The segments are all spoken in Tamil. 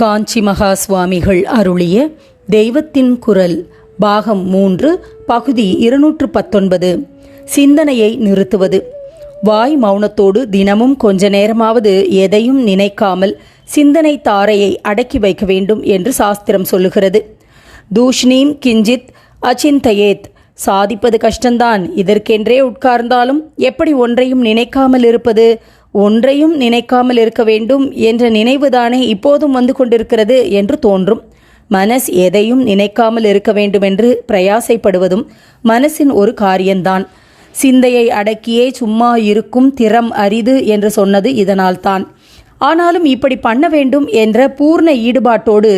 காஞ்சி மகா சுவாமிகள் அருளிய தெய்வத்தின் குரல் பாகம் மூன்று பகுதி இருநூற்று பத்தொன்பது சிந்தனையை நிறுத்துவது. வாய் மௌனத்தோடு தினமும் கொஞ்ச நேரமாவது எதையும் நினைக்காமல் சிந்தனை தாரையை அடக்கி வைக்க வேண்டும் என்று சாஸ்திரம் சொல்லுகிறது. தூஷ்ணீம் கிஞ்சித் அச்சிந்தயேத். சாதிப்பது கஷ்டந்தான் இதற்கென்றே உட்கார்ந்தாலும் எப்படி ஒன்றையும் நினைக்காமல் இருப்பது? ஒன்றையும் நினைக்காமல் இருக்க வேண்டும் என்ற நினைவுதானே இப்போதும் வந்து கொண்டிருக்கிறது என்று தோன்றும். மனஸ் எதையும் நினைக்காமல் இருக்க வேண்டுமென்று பிரயாசைப்படுவதும் மனசின் ஒரு காரியம்தான். சிந்தையை அடக்கியே சும்மா இருக்கும் திறம் அரிது என்று சொன்னது இதனால்தான். ஆனாலும் இப்படி பண்ண வேண்டும் என்ற பூர்ண ஈடுபாட்டோடு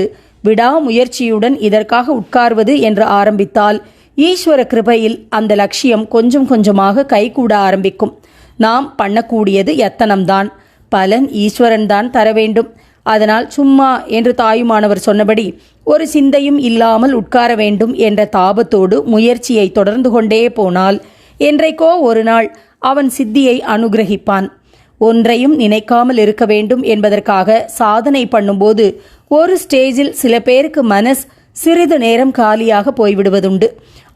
விடாமுயற்சியுடன் இதற்காக உட்கார்வது என்று ஆரம்பித்தால் ஈஸ்வர கிருபையில் அந்த லட்சியம் கொஞ்சம் கொஞ்சமாக கைகூட ஆரம்பிக்கும். நாம் பண்ணக்கூடியது எத்தனம்தான்? பலன் ஈஸ்வரன் தான் தர வேண்டும். அதனால் சும்மா என்று தாயுமானவர் சொன்னபடி ஒரு சிந்தையும் இல்லாமல் உட்கார வேண்டும் என்ற தாபத்தோடு முயற்சியை தொடர்ந்து கொண்டே போனால் என்றைக்கோ ஒரு நாள் அவன் சித்தியை அனுகிரகிப்பான். ஒன்றையும் நினைக்காமல் இருக்க வேண்டும் என்பதற்காக சாதனை பண்ணும்போது ஒரு ஸ்டேஜில் சில பேருக்கு மனஸ் சிறிது நேரம் காலியாக போய்விடுவதுண்டு.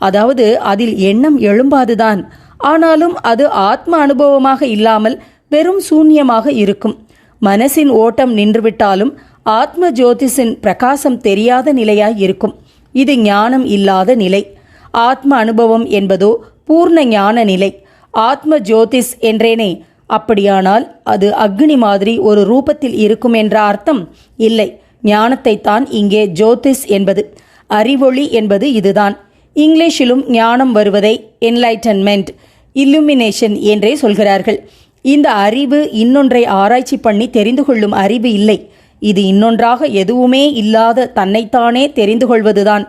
அதாவது அதில் எண்ணம் எழும்பாதுதான். ஆனாலும் அது ஆத்ம அனுபவமாக இல்லாமல் வெறும் சூன்யமாக இருக்கும். மனசின் ஓட்டம் நின்றுவிட்டாலும் ஆத்ம ஜோதிஷின் பிரகாசம் தெரியாத நிலையாய் இருக்கும். இது ஞானம் இல்லாத நிலை. ஆத்ம அனுபவம் என்பதோ பூர்ண ஞான நிலை. ஆத்ம ஜோதிஷ் என்றேனே. அப்படியானால் அது அக்னி மாதிரி ஒரு ரூபத்தில் இருக்கும் என்ற அர்த்தம் இல்லை. ஞானத்தை தான் இங்கே ஜோதிஷ் என்பது. அறிவொளி என்பது இதுதான். இங்கிலீஷிலும் ஞானம் வருவதை என்லைட்டன்மெண்ட் இல்லுமினேஷன் என்றே சொல்கிறார்கள். இந்த அறிவு இன்னொன்றை ஆராய்ச்சி பண்ணி தெரிந்து கொள்ளும் அறிவு இல்லை. இது இன்னொன்றாக எதுவுமே இல்லாத தன்னைத்தானே தெரிந்து கொள்வதுதான்.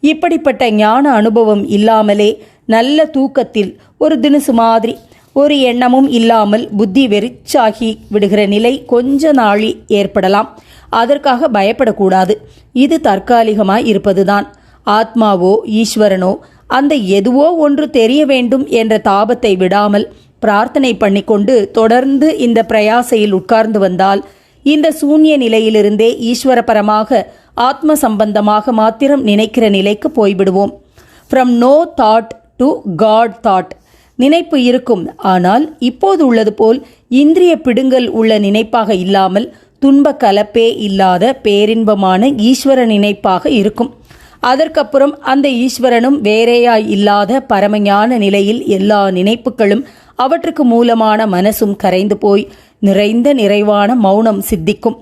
இப்படிப்பட்ட ஞான அனுபவம் இல்லாமலே நல்ல தூக்கத்தில் ஒரு தினசு மாதிரி ஒரு எண்ணமும் இல்லாமல் புத்தி வெறிச்சாகி விடுகிற நிலை கொஞ்ச நாளி ஏற்படலாம். அதற்காக பயப்படக்கூடாது. இது தற்காலிகமாய் இருப்பதுதான். ஆத்மாவோ ஈஸ்வரனோ அந்த எதுவோ ஒன்று தெரிய வேண்டும் என்ற தாபத்தை விடாமல் பிரார்த்தனை பண்ணிக்கொண்டு தொடர்ந்து இந்த பிரயாசையில் உட்கார்ந்து வந்தால் இந்த சூன்ய நிலையிலிருந்தே ஈஸ்வரபரமாக ஆத்ம சம்பந்தமாக மாத்திரம் நினைக்கிற நிலைக்கு போய்விடுவோம். From no thought to God thought நினைப்பு இருக்கும். ஆனால் இப்போது உள்ளது போல் இந்திரிய பிடுங்கல் உள்ள நினைப்பாக இல்லாமல் துன்ப கலப்பே இல்லாத பேரின்பமான ஈஸ்வர நினைப்பாக இருக்கும். அதற்கப்புறம் அந்த ஈஸ்வரனும் வேறேயாய் இல்லாத பரமஞான நிலையில் எல்லா நினைப்புகளும் அவற்றுக்கு மூலமான மனசும் கரைந்து போய் நிறைந்த நிறைவான மௌனம் சித்திக்கும்.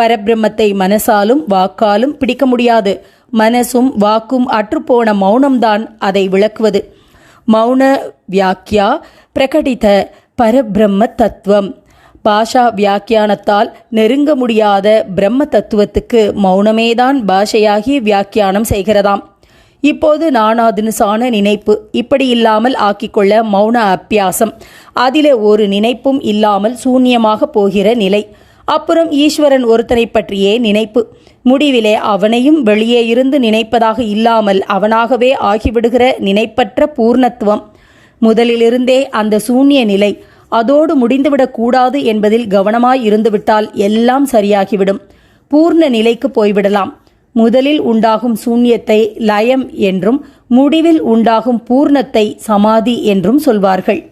பரபிரம்மத்தை மனசாலும் வாக்காலும் பிடிக்க முடியாது. மனசும் வாக்கும் அற்றுப்போன மௌனம்தான் அதை விளக்குவது. மௌன வியாக்கியா பிரகடித பரபிரம்ம தத்துவம். பாஷா வியாக்கியானத்தால் நெருங்க முடியாத பிரம்ம தத்துவத்துக்கு மௌனமேதான் பாஷையாகி வியாக்கியானம் செய்கிறதாம். இப்போது நானாதினுசான நினைப்பு இப்படி இல்லாமல் ஆக்கிக்கொள்ள மௌன அப்பியாசம் அதிலே ஒரு நினைப்பும் இல்லாமல் சூன்யமாக போகிற நிலை. அப்புறம் ஈஸ்வரன் ஒருத்தனை பற்றியே நினைப்பு. முடிவிலே அவனையும் வெளியே இருந்து நினைப்பதாக இல்லாமல் அவனாகவே ஆகிவிடுகிற நினைப்பற்ற பூர்ணத்துவம். முதலிலிருந்தே அந்த சூன்ய நிலை அதோடு முடிந்துவிடக் கூடாது என்பதில் கவனமாய் இருந்துவிட்டால் எல்லாம் சரியாகிவிடும். பூர்ண நிலைக்கு போய்விடலாம். முதலில் உண்டாகும் சூன்யத்தை லயம் என்றும் முடிவில் உண்டாகும் பூர்ணத்தை சமாதி என்றும் சொல்வார்கள்.